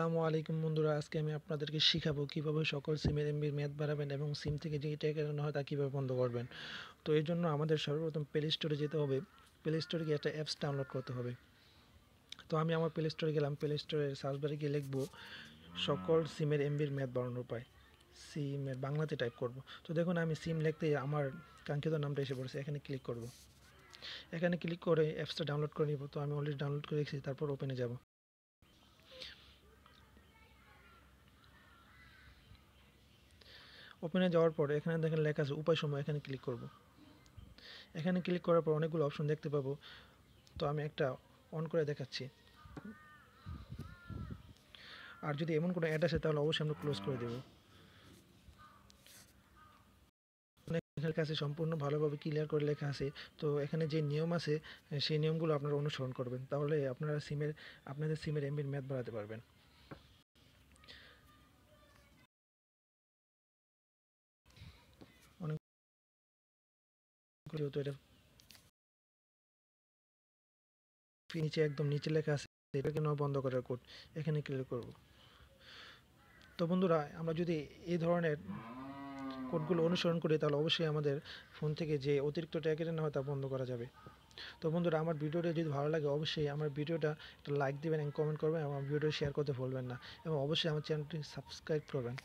আসসালামু আলাইকুম বন্ধুরা, আজকে আমি আপনাদেরকে শিখাবো কীভাবে সকল সিমের এমবির ম্যাথ বাড়াবেন এবং সিম থেকে যে এটা কেন হয় তা কীভাবে বন্ধ করবেন। তো এই জন্য আমাদের সর্বপ্রথম প্লে স্টোরে যেতে হবে। প্লে স্টোরে গিয়ে একটা অ্যাপস ডাউনলোড করতে হবে। তো আমি আমার প্লে স্টোরে গেলাম। প্লে স্টোরের সার্চ বারে গিয়ে লিখব, সকল সিমের এমবির ম্যাথ বাড়ানোর উপায়। সিমের বাংলাতে টাইপ করব। তো দেখুন, আমি সিম লিখতে আমার কাঙ্ক্ষিত নামটা এসে পড়েছে। এখানে ক্লিক করব। এখানে ক্লিক করে অ্যাপসটা ডাউনলোড করে নিব। তো আমি অলরেডি ডাউনলোড করে রেখেছি, তারপর ওপেনে যাব। ওপেনে যাওয়ার পর এখানে দেখেন লেখা আছে উপায় সময়, এখানে ক্লিক করব। এখানে ক্লিক করার পর অনেকগুলো অপশন দেখতে পাবো। তো আমি একটা অন করে দেখাচ্ছি। আর যদি এমন কোনো অ্যাড আসে তাহলে অবশ্যই আমরা ক্লোজ করে দেবো। এখানে কাছে সম্পূর্ণ ভালোভাবে ক্লিয়ার করে লেখা আছে। তো এখানে যে নিয়ম আছে, সেই নিয়মগুলো আপনারা অনুসরণ করবেন। তাহলে আপনারা সিমের আপনাদের সিমের এমবির ম্যাথ বাড়াতে পারবেন। যেহেতু এটা নিচে একদম নিচে লেখা আছে, এটাকে নয় বন্ধ করার কোড এখানে ক্লিক করব। তো বন্ধুরা, আমরা যদি এই ধরনের কোডগুলো অনুসরণ করি, তাহলে অবশ্যই আমাদের ফোন থেকে যে অতিরিক্ত ট্যাকেট না হয়, তা বন্ধ করা যাবে। তো বন্ধুরা, আমার ভিডিওটা যদি ভালো লাগে, অবশ্যই আমার ভিডিওটা একটা লাইক দেবেন এবং কমেন্ট করবেন এবং ভিডিও শেয়ার করতে ভুলবেন না। এবং অবশ্যই আমার চ্যানেলটি সাবস্ক্রাইব করবেন।